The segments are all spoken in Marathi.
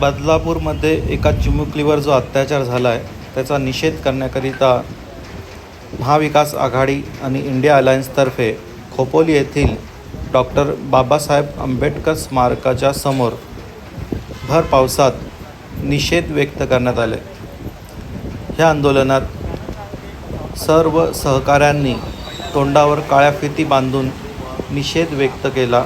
बदलापूरमध्ये एका चिमुकलीवर जो अत्याचार झाला आहे त्याचा निषेध करण्याकरिता महाविकास आघाडी आणि इंडिया अलायन्सतर्फे खोपोली येथील डॉक्टर बाबासाहेब आंबेडकर स्मारकाच्या समोर भर पावसात निषेध व्यक्त करण्यात आले. ह्या आंदोलनात सर्व सहकाऱ्यांनी तोंडावर काळ्या फिती बांधून निषेध व्यक्त केला.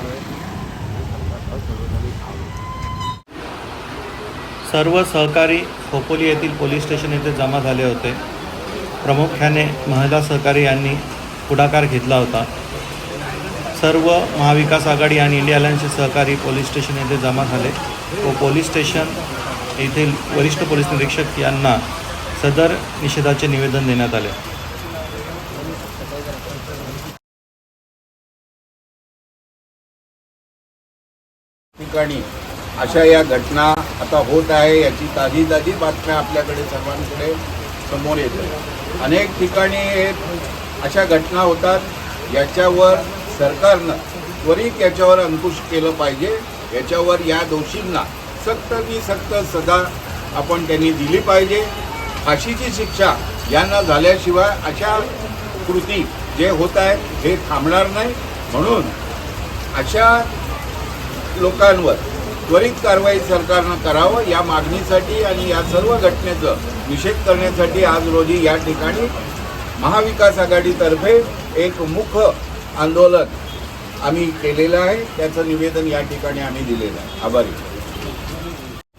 सर्व सहकारी खोपोली येथील पोलीस स्टेशन येथे जमा झाले होते. प्रामुख्याने महिला सहकारी यांनी पुढाकार घेतला होता. सर्व महाविकास आघाडी आणि इंडिया अलायन्सचे सहकारी पोलीस स्टेशन येथे जमा झाले. व पोलीस स्टेशन येथील वरिष्ठ पोलीस निरीक्षक यांना सदर निषेधाचे निवेदन देण्यात आले. ठिकाणी अशा या घटना आता होत आहे याची ताजी ताजी बातम्या आपल्याकडे सर्वांकडे समोर येते. अनेक ठिकाणी हे अशा घटना होतात याच्यावर सरकारनं त्वरित याच्यावर अंकुश केलं पाहिजे. याच्यावर या दोषींना सक्त ती सक्त सजा आपण त्यांनी दिली पाहिजे. फाशीची शिक्षा यांना झाल्याशिवाय अशा कृती जे होत आहेत हे थांबणार नाही. म्हणून अशा लोकांवर त्वरित कारवाई सरकारनं करावं या मागणीसाठी आणि या सर्व घटनेचं निषेध करण्यासाठी आज रोजी या ठिकाणी महाविकास आघाडीतर्फे एक मुख आंदोलन आम्ही केलेलं आहे. त्याचं निवेदन या ठिकाणी आम्ही दिलेलं आहे. आभारी.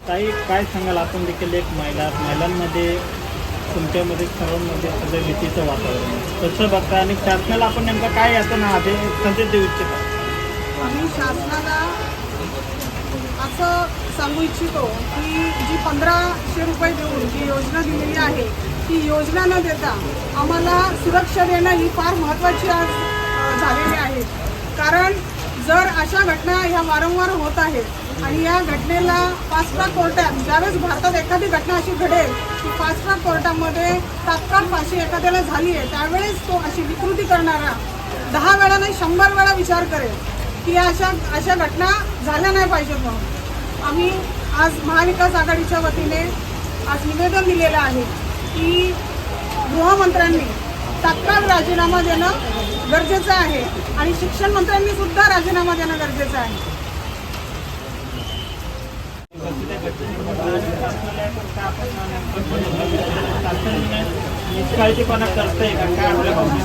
ताई काय सांगाल? आपण देखील एक महिला महिलांमध्ये तुमच्यामध्ये सर्वांमध्ये सध्या भीतीचं वातावरण. कसं बघता आणि शासनाला आपण नेमकं काय याचं ना आधी संदेश देऊ इच्छिता? आम्ही शासनाला असं सांगू इच्छितो की जी पंधराशे रुपये देऊन जी योजना दिलेली आहे ती योजना न देता आम्हाला सुरक्षा देणं ही फार महत्त्वाची आज झालेली आहे. कारण जर अशा घटना ह्या वारंवार होत आहेत आणि या घटनेला फास्ट ट्रॅक कोर्टात ज्यावेळेस भारतात एखादी घटना अशी घडेल की फास्ट ट्रॅक कोर्टामध्ये तात्काळ फाशी एखाद्याला झाली आहे त्यावेळेस तो अशी विकृती करणारा दहा वेळा नाही शंभर वेळा विचार करेल की अशा अशा घटना झाल्या नाही पाहिजेत म्हणून. आम्ही आज महाविकास आघाडीच्या वतीने आज निवेदन दिलेलं आहे की गृहमंत्र्यांनी तात्काळ राजीनामा देणं गरजेचं आहे आणि शिक्षण मंत्र्यांनी सुद्धा राजीनामा देणं गरजेचं आहे. निष्काळजीपणा करतंय का? काय आपल्या भावना?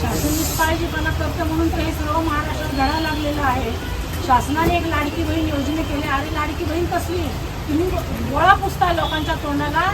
शासन निष्काळजीपणा करतं म्हणून ते सर्व महाराष्ट्रात घडायला लागलेलं आहे. शासनाने एक लाडकी बहीण योजना केली. अरे लाडकी बहीण कसली? तुम्ही गोळा पुसताय लोकांच्या तोंडाला.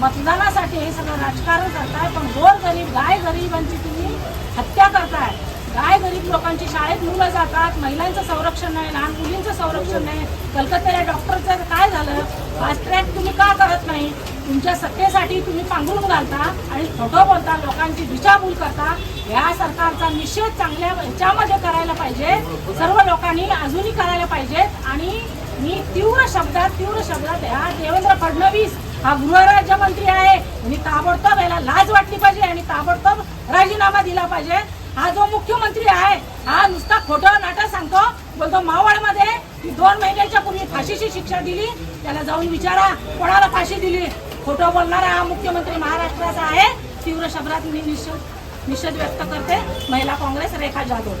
मतदानासाठी हे सगळं राजकारण करताय पण गोर गरीब गाय गरिबांची तुम्ही हत्या करताय. काय गरीब लोकांची शाळेत मुलं जातात महिलांचं संरक्षण नाही लहान मुलींचं संरक्षण नाही कलकत्त्याला डॉक्टरचं काय झालं? फास्ट ट्रॅक तुम्ही का करत नाही? तुमच्या सत्तेसाठी तुम्ही पांघरून घालता आणि खोटं बोलता लोकांची दिशाभूल करता. या सरकारचा निषेध चांगल्या ह्याच्यामध्ये करायला पाहिजे. सर्व लोकांनी अजूनही करायला पाहिजेत आणि मी तीव्र शब्दात तीव्र शब्दात ह्या देवेंद्र फडणवीस हा गृहराज्यमंत्री आहे. आणि ताबडतोब याला लाज वाटली पाहिजे आणि ताबडतोब राजीनामा दिला पाहिजे. हा जो मुख्यमंत्री आहे हा नुसता खोटं नाटक सांगतो. बोलतो मावळमध्ये दोन महिन्याच्या पूर्वी फाशीची शिक्षा दिली. त्याला जाऊन विचारा कोणाला फाशी दिली? खोटं बोलणारा हा मुख्यमंत्री महाराष्ट्राचा आहे. तीव्र शब्दात मी निषेध निषेध व्यक्त करते. महिला काँग्रेस रेखा जाधव.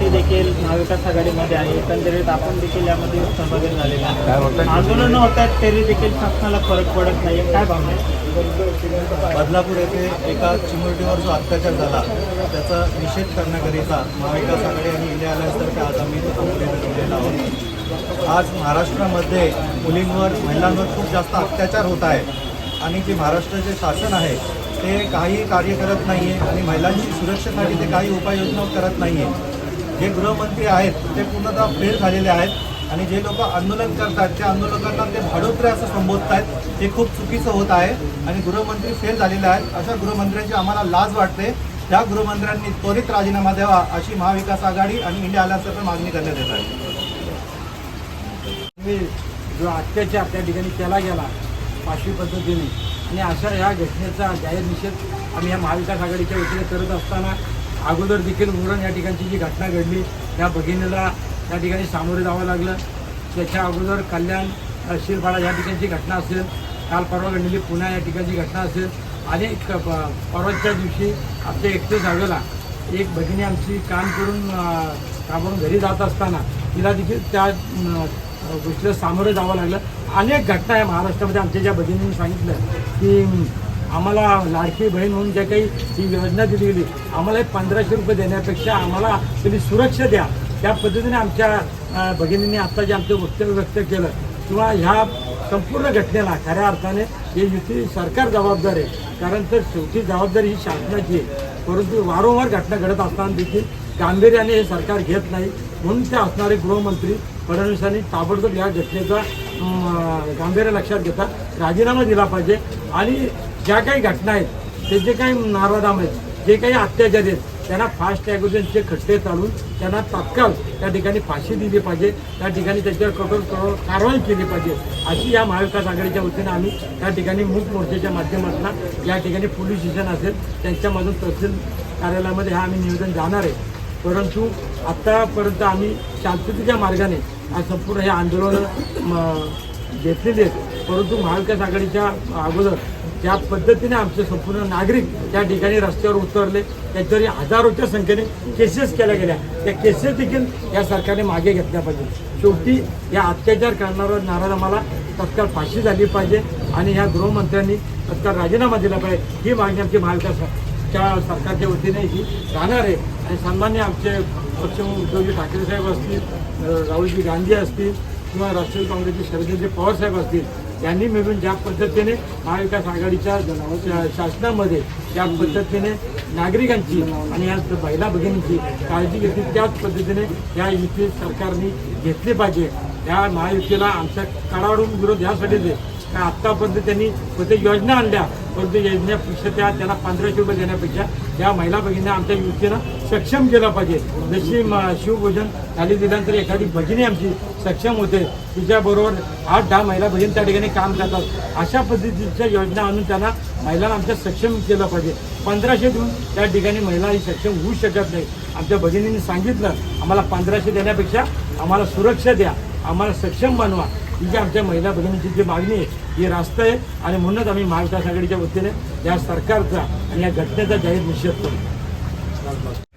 ते देखील महाविकास आघाडीमध्ये आहे. एकंदरीत आपण देखील यामध्ये सहभागी झालेले आहे आंदोलनं होत आहेत तरी देखील शासनाला फरक पडत नाही काय भावना आहे? बदलापूर येथे एका चिमुरटीवर जो अत्याचार झाला त्याचा निषेध करण्याकरिता महाविकास आघाडी आणि इंडिया अलायन्सतर्फे आज आम्ही आहोत. आज महाराष्ट्रामध्ये मुलींवर महिलांवर खूप जास्त अत्याचार होत आहे. आणि जे महाराष्ट्राचे शासन आहे ते काही कार्य करत नाही आहे आणि महिलांची सुरक्षेसाठी ते काही उपाययोजना करत नाही आहे जे गृहमंत्री आहेत ते पूर्णतः फेल झालेले आहेत आणि जे लोक आंदोलन करतात त्या आंदोलकांना ते भाडोत्रे असं संबोधत आहेत ते खूप चुकीचं होत आहे आणि गृहमंत्री फेल झालेले आहेत. अशा गृहमंत्र्यांची आम्हाला लाज वाटते. त्या गृहमंत्र्यांनी त्वरित राजीनामा द्यावा अशी महाविकास आघाडी आणि इंडिया अलायन्सतर्फे मागणी करण्यात येत आहे. जो अत्याचार त्या ठिकाणी केला गेला पाचवी पद्धतीने आणि अशा ह्या घटनेचा जाहीर निषेध आम्ही या महाविकास आघाडीच्या वतीने करत असताना अगोदर देखील मुरण या ठिकाणची जी घटना घडली त्या भगिनीला त्या ठिकाणी सामोरे जावं लागलं. त्याच्या अगोदर कल्याण शिरपाडा या ठिकाणची घटना असेल. काल परवा घडलेली पुण्या या ठिकाणची घटना असेल. अनेक प- परवाच्या दिवशी आमच्या एकटे जागेला एक भगिनी आमची काम करून कामावरून घरी जात असताना तिला देखील त्या गोष्टीला सामोरं जावं लागलं. अनेक घटना आहे महाराष्ट्रामध्ये आमच्या ज्या भगिनींनी सांगितलं की आम्हाला लाडकी बहीण म्हणून जे काही ही योजना दिली गेली आम्हाला पंधराशे रुपये देण्यापेक्षा आम्हाला तुम्ही सुरक्षा द्या. त्या पद्धतीने आमच्या भगिनींनी आता जे आमचं वक्तव्य व्यक्त केलं किंवा ह्या संपूर्ण घटनेला खऱ्या अर्थाने हे युती सरकार जबाबदार आहे. कारण तर शेवटी जबाबदारी ही शासनाची आहे. परंतु वारंवार घटना घडत असताना देखील गांभीर्याने हे सरकार घेत नाही. म्हणून ते असणारे गृहमंत्री फडणवीसांनी ताबडतोब या घटनेचा गांभीर्य लक्षात घेता राजीनामा दिला पाहिजे आणि ज्या काही घटना आहेत ते जे काही नाराधाम आहेत जे काही अत्याचार आहेत त्यांना फास्ट ॲग्रोजनचे खड्डे चालून त्यांना तात्काळ त्या ठिकाणी फाशी दिली पाहिजे त्या ठिकाणी त्याच्यावर कठोर कठोर कारवाई केली पाहिजे अशी या महाविकास आघाडीच्या वतीने आम्ही त्या ठिकाणी मूक मोर्चाच्या माध्यमातून या ठिकाणी पोलीस स्टेशन असेल त्यांच्यामधून तहसील कार्यालयामध्ये हा आम्ही निवेदन जाणार आहे. परंतु आत्तापर्यंत आम्ही शांततेच्या मार्गाने आज संपूर्ण हे आंदोलन घेतलेले आहेत. परंतु महाविकास आघाडीच्या अगोदर ज्या पद्धतीने आमचे संपूर्ण नागरिक त्या ठिकाणी रस्त्यावर उतरले. त्याच्यावर हजारोच्या संख्येने केसेस केल्या गेल्या. त्या केसेस देखील या सरकारने मागे घेतल्या पाहिजे. शेवटी या अत्याचार करणाऱ्या नाराला मला तत्काळ फाशी झाली पाहिजे आणि ह्या गृहमंत्र्यांनी तत्काळ राजीनामा दिला पाहिजे. ही मागणी आमची महाविकास सरकारच्या वतीने ही राहणार आहे. आणि सन्मान्य आमचे पक्षप्रमुख उद्धवजी ठाकरे साहेब असतील राहुलजी गांधी असतील किंवा राष्ट्रवादी काँग्रेसचे शरदजी पवार साहेब असतील यांनी मिळून ज्या पद्धतीने महाविकास आघाडीच्या शा- शासनामध्ये ज्या पद्धतीने नागरिकांची आणि या महिला भगिनींची काळजी घेतली त्याच पद्धतीने या युती सरकारने घेतली पाहिजे. या महायुतीला आमच्या कडाडून विरोध यासाठीच आहे का आत्तापर्यंत त्यांनी कोणत्या योजना आणल्या? परंतु योजनेपेक्षा त्या त्यांना पंधराशे रुपये देण्यापेक्षा या महिला भगिनींना आमच्या युवतीनं सक्षम केलं पाहिजे. जशी म- शिवभोजन खाली दिल्यानंतर एखादी भगिनी आमची सक्षम होते तिच्याबरोबर आठ दहा महिला भगिनी त्या ठिकाणी काम करतात. अशा पद्धतीच्या योजना आणून त्यांना महिलांना आमच्या सक्षम केलं पाहिजे. पंधराशे देऊन त्या ठिकाणी महिला ही सक्षम होऊ शकत नाही. आमच्या भगिनींनी सांगितलं आम्हाला पंधराशे देण्यापेक्षा आम्हाला सुरक्षा द्या आम्हाला सक्षम बनवा. ही जी आमच्या महिला भगिनींची जी मागणी आहे. ही रास्त आहे आणि म्हणूनच आम्ही महाविकास आघाडीच्या वतीने या सरकारचा आणि या घटनेचा जाहीर निषेध करतो